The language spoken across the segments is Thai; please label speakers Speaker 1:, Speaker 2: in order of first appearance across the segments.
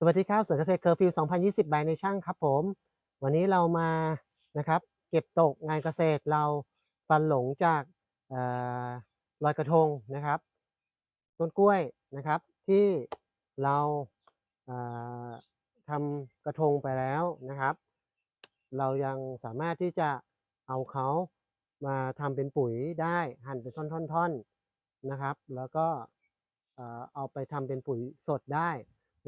Speaker 1: สวัสดีครับสวนเกษตรเคอร์ฟิว 2020 บายในช่างครับผม วันนี้เรามานะครับ เก็บตกงานเกษตรเราฟันหลงจากเอ่อลอยกระทงนะครับ ต้นกล้วยนะครับที่เราทำกระทงไปแล้วนะครับ เรายังสามารถที่จะเอาเขามาทำเป็นปุ๋ยได้หั่นเป็นท่อนๆนะครับ แล้วก็เอ่อเอาไปทำเป็นปุ๋ยสดได้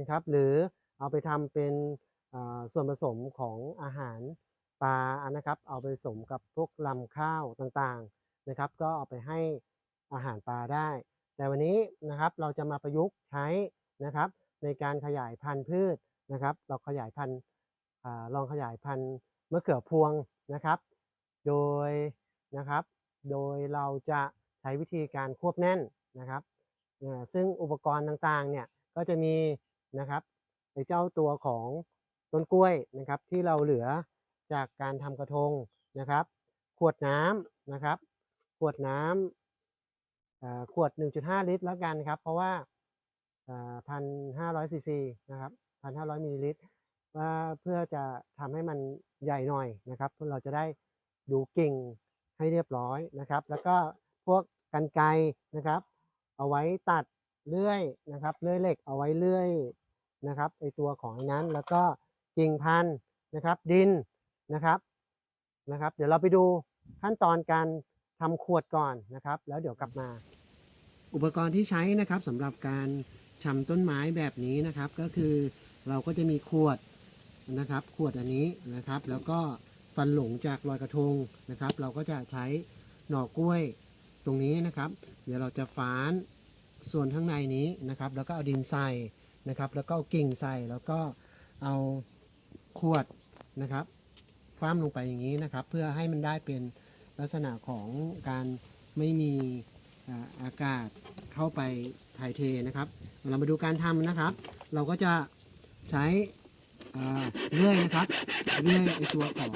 Speaker 1: นะครับ หรือเอาไปทำเป็นส่วนผสมของอาหารปลานะครับ เอาไปผสมกับพวกลำข้าวต่างๆนะครับ ก็เอาไปให้อาหารปลาได้ แต่วันนี้นะครับเราจะมาประยุกต์ใช้นะครับ ในการขยายพันธุ์พืชนะครับ เราขยายพันธุ์ลองขยายพันธุ์มะเขือพวงนะครับ โดยนะครับ โดยเราจะใช้วิธีการควบแน่นนะครับซึ่งอุปกรณ์ต่างๆเนี่ยก็จะมี นะครับไอเจ้าตัวของต้นกล้วยนะครับที่เราเหลือจากการทำกระทงนะครับ ขวดน้ำนะครับ ขวดน้ำอ่าขวด 1.5 ลิตรแล้วกันครับ เพราะว่าพันห้าร้อยซีซีนะครับพันห้าร้อยมิลลิลิตรว่าเพื่อจะทำให้มันใหญ่หน่อยนะครับเพื่อเราจะได้ดูกิ่งให้เรียบร้อยนะครับ แล้วก็พวกกันไกรนะครับ เอาไว้ตัดเลื่อยนะครับเลื่อยเหล็กเอาไว้เลื่อย นะครับไอตัวของไอ้นั้นแล้วก็กิ่งพันธุ์นะครับ ดินนะครับนะครับ เดี๋ยวเราไปดูขั้นตอนการทำขวดก่อนนะครับ แล้วเดี๋ยวกลับมา อุปกรณ์ที่ใช้นะครับสำหรับการชำต้นไม้แบบนี้นะครับ ก็คือเราก็จะมีขวดนะครับ ขวดอันนี้นะครับ แล้วก็ฟันหลงจากลอยกระทงนะครับ เราก็จะใช้หน่อกล้วยตรงนี้นะครับ เดี๋ยวเราจะฝานส่วนข้างในนี้นะครับ แล้วก็เอาดินใส่ นะครับ แล้วก็เอากิ่งใส่แล้วก็เอาขวดนะครับฟ้ามลงไปอย่างนี้นะครับ เพื่อให้มันได้เป็นลักษณะของการไม่มีอากาศเข้าไปถ่ายเทนะครับ เรามาดูการทำนะครับ เราก็จะใช้เลื่อยนะครับเลื่อยไอตัวของ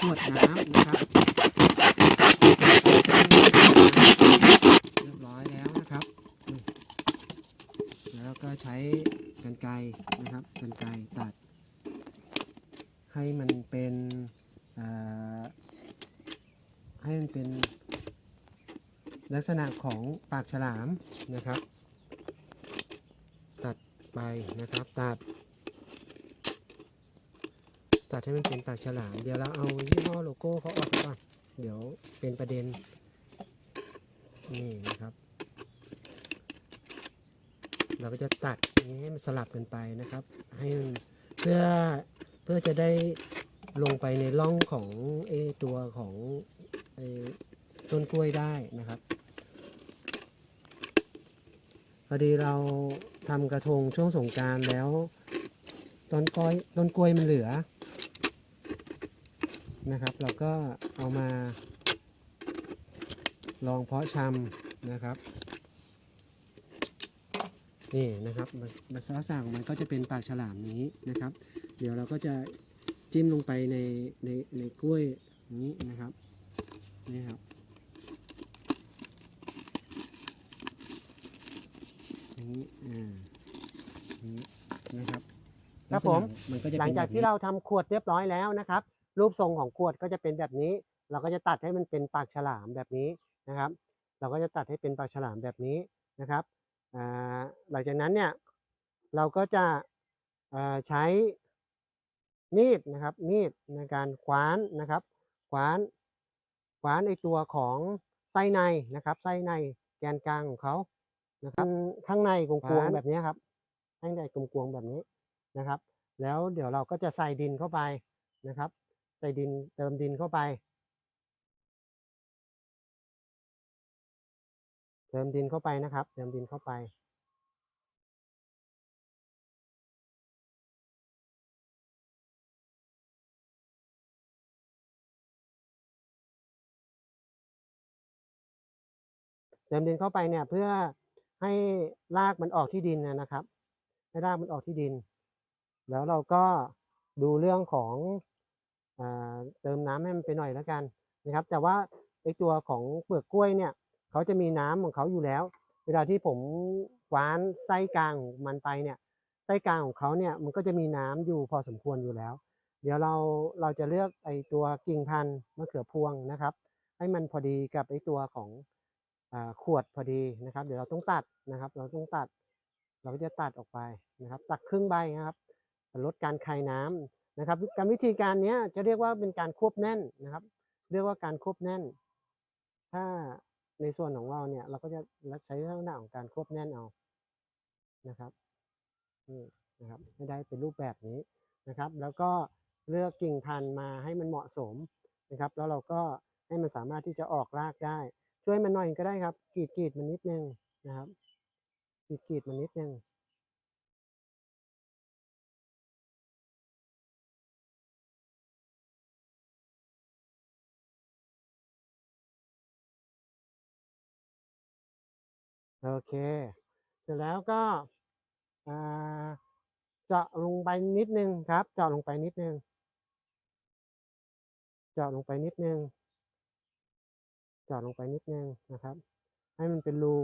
Speaker 1: ขวดน้ำนะครับร้อยแล้วนะครับอืมแล้วก็ ใช้กันไกรนะครับกันไกรตัด ให้มันเป็นให้มันเป็นลักษณะของปากฉลามนะครับ ตัดไปนะครับตัด ตัดให้มันเป็นปากฉลาม เดี๋ยวเราเอายี่ห้อโลโก้เขาออกก่อนเดี๋ยวเป็นประเด็นนี่นะครับ เราก็จะตัดอย่างนี้ให้มันสลับกันไปนะครับ ให้มันเพื่อเพื่อจะได้ลงไปในร่องของไอตัวของไอต้นกล้วยได้นะครับพอดีเราทำกระทงช่วงสงการแล้วต้นกล้วยต้นกล้วยมันเหลือนะครับ เราก็เอามาลองเพาะชำนะครับ นี่นะครับมันมันลักษณะของมันก็จะเป็นปากฉลามนี้นะครับ เดี๋ยวเราก็จะจิ้มลงไปในในในกล้วยนี้นะครับนี่ครับอย่างนี้อ่าอย่างนี้นะครับ
Speaker 2: ครับผม
Speaker 1: ลักษณะมันก็จะ
Speaker 2: หลั
Speaker 1: เป็
Speaker 2: ง
Speaker 1: น
Speaker 2: จาก
Speaker 1: แบบ
Speaker 2: ที่
Speaker 1: นี้
Speaker 2: เราทำขวดเรียบร้อยแล้วนะครับ รูปทรงของขวดก็จะเป็นแบบนี้ เราก็จะตัดให้มันเป็นปากฉลามแบบนี้นะครับ เราก็จะตัดให้เป็นปากฉลามแบบนี้นะครับอ่า หลังจากนั้นเนี่ยเราก็จะอ่าใช้มีดนะครับมีดในการคว้านนะครับคว้านคว้านไอตัวของไส้ในนะครับไส้ในแกนกลางของเขานะครับข้างในกลวงๆแบบนี้ครับข้างในกลวงๆแบบนี้นะครับ แล้วเดี๋ยวเราก็จะใส่ดินเข้าไปนะครับ ใส่ดินเติมดินเข้าไป เติมดินเข้าไปนะครับ เติมดินเข้าไปเติมดินเข้าไปเนี่ยเพื่อให้รากมันออกที่ดินนะครับ ให้รากมันออกที่ดิน แล้วเราก็ดูเรื่องของอเติมน้ำให้มันไปหน่อยแล้วกันนะครับ แต่ว่าไอตัวของเปลือกกล้วยเนี่ย เขาจะมีน้ำของเขาอยู่แล้ว เวลาที่ผมคว้านไส้กลางของมันไปเนี่ยไต้
Speaker 1: กลางของเขาเนี่ยมันก็จะมีน้ำอยู่พอสมควรอยู่แล้ว เดี๋ยวเราเราจะเลือกไอตัวกิ่งพันธุ์มะเขือพวงนะครับ ให้มันพอดีกับไอตัวของอขวดพอดีนะครับ เดี๋ยวเราต้องตัดนะครับ เราต้องตัด เราก็จะตัดออกไปนะครับ ตัดครึ่งใบนะครับลดการคายน้ำนะครับการวิธีการนี้จะเรียกว่าเป็นการควบแน่นนะครับ เรียกว่าการควบแน่น ถ้า ในส่วนของเราเนี่ย เราก็จะใช้ลักษณะของการควบแน่นเอานะครับนี่นะครับให้ได้เป็นรูปแบบนี้นะครับ แล้วก็เลือกกิ่งพันธุ์มาให้มันเหมาะสมนะครับ แล้วเราก็ให้มันสามารถที่จะออกรากได้ ช่วยมันหน่อยก็ได้ครับกรีดกรีดมันนิดนึงนะครับกรีดกรีดมันนิดนึง โอเค เสร็จแล้วก็เจาะลงไปนิดนึงครับ เจาะลงไปนิดนึง เจาะลงไปนิดนึง เจาะลงไปนิดนึงนะครับ ให้มันเป็นรู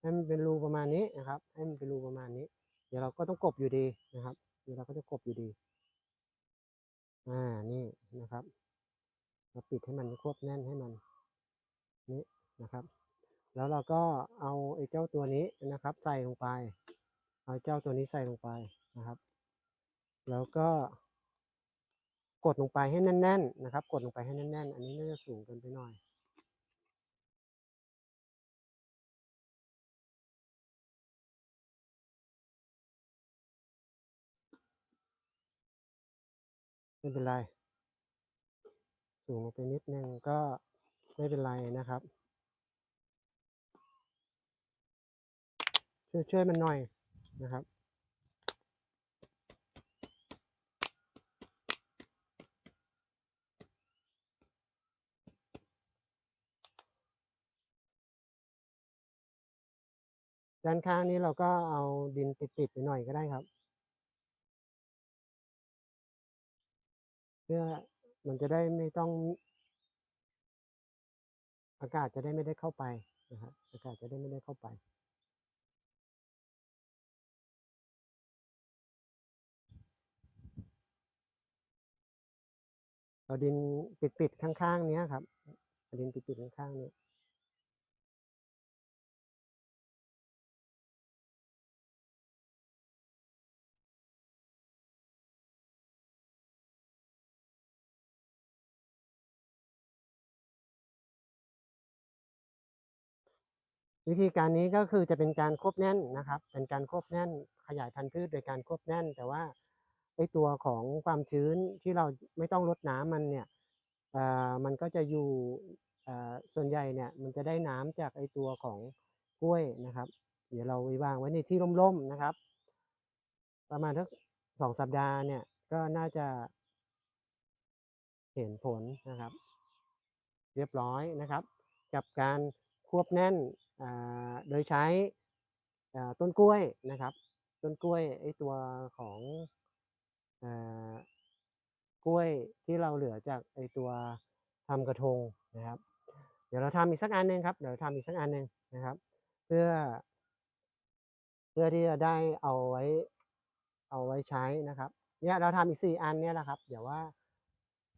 Speaker 1: ให้มันเป็นรูประมาณนี้นะครับ ให้มันเป็นรูประมาณนี้ เดี๋ยวเราก็ต้องกบอยู่ดีนะครับ เดี๋ยวเราก็จะกบอยู่ดี อ่า นี่นะครับ เราปิดให้มันควบแน่นให้มัน นี่นะครับ แล้วเราก็เอาไอ้เจ้าตัวนี้นะครับ ใส่ลงไป เอาเจ้าตัวนี้ใส่ลงไปนะครับ แล้วก็กดลงไปให้แน่น ๆ นะครับ กดลงไปให้แน่น ๆ อันนี้น่าจะสูงเกินไปหน่อยไม่เป็นไร สูงลงไปนิดนึงก็ไม่เป็นไรนะครับ ช่วยช่วยมันหน่อยนะครับ ด้านข้างนี้เราก็เอาดินปิดๆไปหน่อยก็ได้ครับ เพื่อมันจะได้ไม่ต้อง อากาศจะได้ไม่ได้เข้าไปนะครับอากาศจะได้ไม่ได้เข้าไป เอาดินปิดๆข้างๆเนี้ยครับเอาดินปิดๆข้างๆนี้วิธีการนี้ก็คือจะเป็นการควบแน่นนะครับ เป็นการควบแน่นขยายพันธุ์พืชโดยการควบแน่น แต่ว่า ไอตัวของความชื้นที่เราไม่ต้องรดน้ำมันเนี่ยอ่อมันก็จะอยู่อ่อส่วนใหญ่เนี่ยมันจะได้น้ำจากไอตัวของกล้วยนะครับ เดี๋ยวเราไวางไว้ในที่ร่มๆนะครับ ประมาณทักสองสัปดาห์เนี่ยก็น่าจะเห็นผลนะครับ เรียบร้อยนะครับ กับการควบแน่นอ่าโดยใช้อ่าต้นกล้วยนะครับ ต้นกล้วยไอตัวของ กล้วยที่เราเหลือจากไอตัวทำกระทงนะครับ เดี๋ยวเราทำอีกสักอันหนึ่งครับเดี๋ยวเราทำอีกสักอันหนึ่งนะครับ เพื่อ เพื่อที่จะได้เอาไว้เอาไว้ใช้นะครับ เนี่ยเราทำอีกสี่อันเนี่ยแหละครับ เดี๋ยวว่า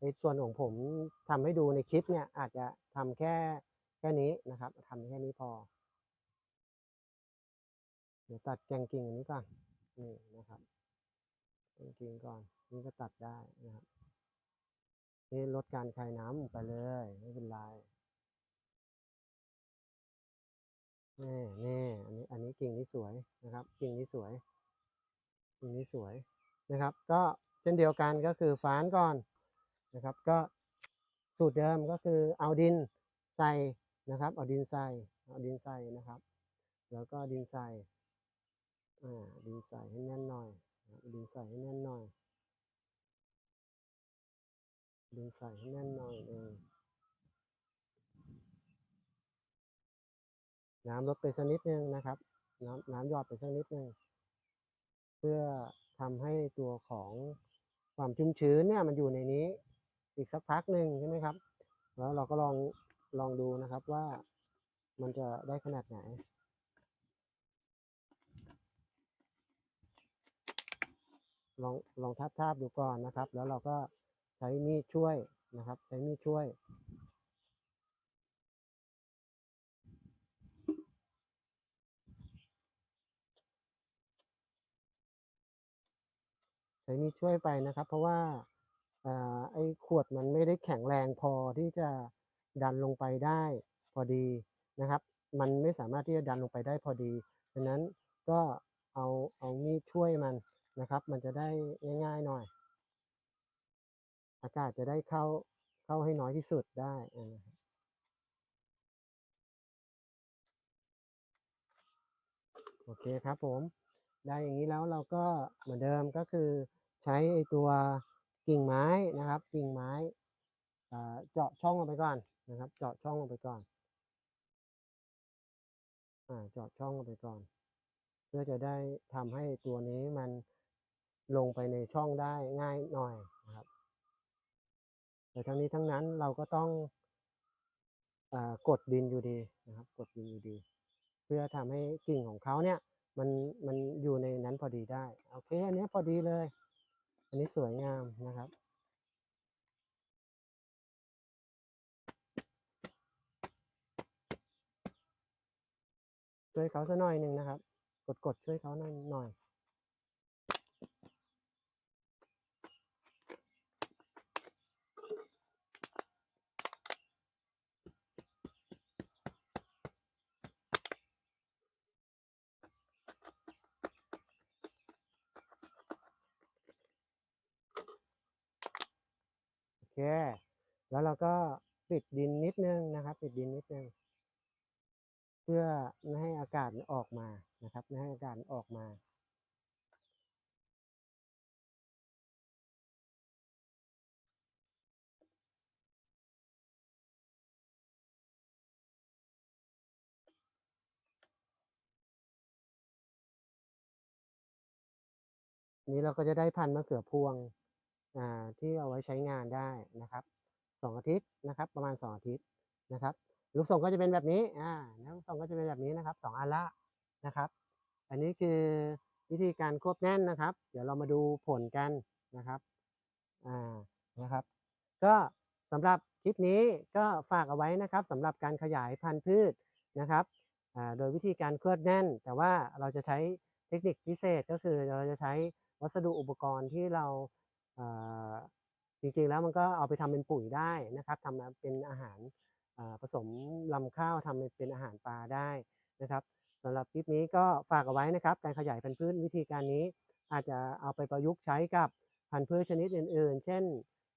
Speaker 1: ในส่วนของผมทำให้ดูในคลิปเนี่ยอาจจะทำแค่แค่นี้นะครับทำแค่นี้พอ เดี๋ยวตัดแกงกิ่งอันนี้ก่อนนี่นะครับ แกงกิ่งก่อน นี่ก็ตัดได้นะครับนี่ลดการคายน้ำไปเลยไม่เป็นไรนี่นี่อันนี้อันนี้กิ่งนี้สวยนะครับ กิ่งนี้สวย กิ่งนี้สวยนะครับ ก็เช่นเดียวกันก็คือฟานก่อนนะครับ ก็สูตรเดิมก็คือเอาดินใส่นะครับ เอาดินใส่เอาดินใส่นะครับ แล้วก็ดินใส่อ่าดินใส่ให้แน่นหน่อย ดินใส่ให้แน่นหน่อยดินใส่ให้แน่นหน่อยหนึงน้ำลดไปสักนิดนึงนะครับ น้ำน้ำหยอดไปสักนิดนึง เพื่อทำให้ตัวของความชุ่มชื้นเนี่ยมันอยู่ในนี้ อีกสักพักหนึ่งใช่ไหมครับ แล้วเราก็ลองลองดูนะครับว่ามันจะได้ขนาดไหน ลองลองทาบทาบดูก่อนนะครับ แล้วเราก็ใช้มีดช่วยนะครับ ใช้มีดช่วย ใช้มีดช่วยไปนะครับ เพราะว่าอ่าไอ้ขวดมันไม่ได้แข็งแรงพอที่จะดันลงไปได้พอดีนะครับ มันไม่สามารถที่จะดันลงไปได้พอดีดังนั้นก็เอาเอามีดช่วยมัน นะครับ มันจะได้ง่ายๆหน่อย อากาศจะได้เข้าเข้าให้น้อยที่สุดได้โอเคครับผม ได้อย่างนี้แล้วเราก็เหมือนเดิมก็คือใช้ไอตัวกิ่งไม้นะครับ กิ่งไม้อ่เจาะช่องลงไปก่อนนะครับ เจาะช่องลงไปก่อนอเจาะช่องลงไปก่อน เพื่อจะได้ทำให้ตัวนี้มัน ลงไปในช่องได้ง่ายหน่อยนะครับแต่ทั้งนี้ทั้งนั้นเราก็ต้องอกดดินอยู่ดีนะครับ กดดินอยู่ดี เพื่อทำให้กิ่งของเขาเนี่ยมันมันอยู่ในนั้นพอดีได้โอเคอันนี้พอดีเลย อันนี้สวยงามนะครับช่วยเขาสักหน่อยหนึ่งนะครับ กดกดช่วยเขาหน่อยหน่อย โอเค แล้วเราก็ปิดดินนิดนึงนะครับ ปิดดินนิดนึง เพื่อไม่ให้อากาศออกมานะครับ ไม่ให้อากาศออกมา นี้เราก็จะได้พันธุ์มะเขือพวงอ่าที่เอาไว้ใช้งานได้นะครับ สองอาทิตย์นะครับ ประมาณสองอาทิตย์นะครับ ลูกส่งก็จะเป็นแบบนี้อ่าลูกส่งก็จะเป็นแบบนี้นะครับสองอันละนะครับ อันนี้คือวิธีการควบแน่นนะครับ เดี๋ยวเรามาดูผลกันนะครับอ่านะครับ ก็สำหรับคลิปนี้ก็ฝากเอาไว้นะครับสำหรับการขยายพันธุ์พืชนะครับอ่าโดยวิธีการควบแน่น แต่ว่าเราจะใช้เทคนิคพิเศษก็คือเราจะใช้วัสดุอุปกรณ์ที่เราอ่า จริงๆแล้วมันก็เอาไปทำเป็นปุ๋ยได้นะครับทำมาเป็นอาหารอ่าผสมลำข้าวทำเป็นอาหารปลาได้นะครับสำหรับคลิปนี้ก็ฝากเอาไว้นะครับ การขยายพันธุ์พืชวิธีการนี้ อาจจะเอาไปประยุกต์ใช้กับพันธุ์พืชชนิดอื่น ๆ เช่น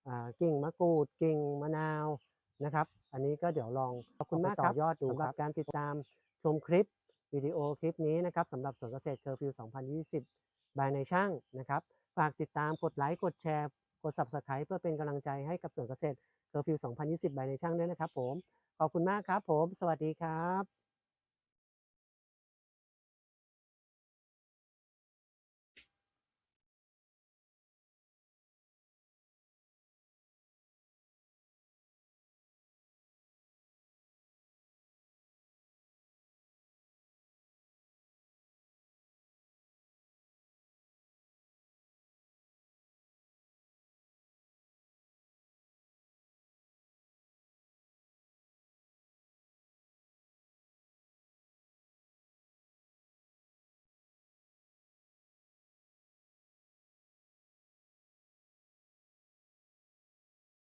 Speaker 1: อ่ากิ่งมะกรูดกิ่งมะนาวนะครับ อันนี้ก็เดี๋ยวลองขอบคุณมากครับยอดดูสำหรับการติดตามชมคลิปวิดีโอคลิปนี้นะครับสำหรับสวนเกษตรเคอร์ฟิว 2020 บายในช่างนะครับ ฝากติดตามกดไลค์กดแชร์ กด Subscribe เพื่อเป็นกำลังใจให้กับส่วนเกษตรเคอร์ฟิว 2020บในช่างด้วยนะครับผม ขอบคุณมากครับผม สวัสดีครับ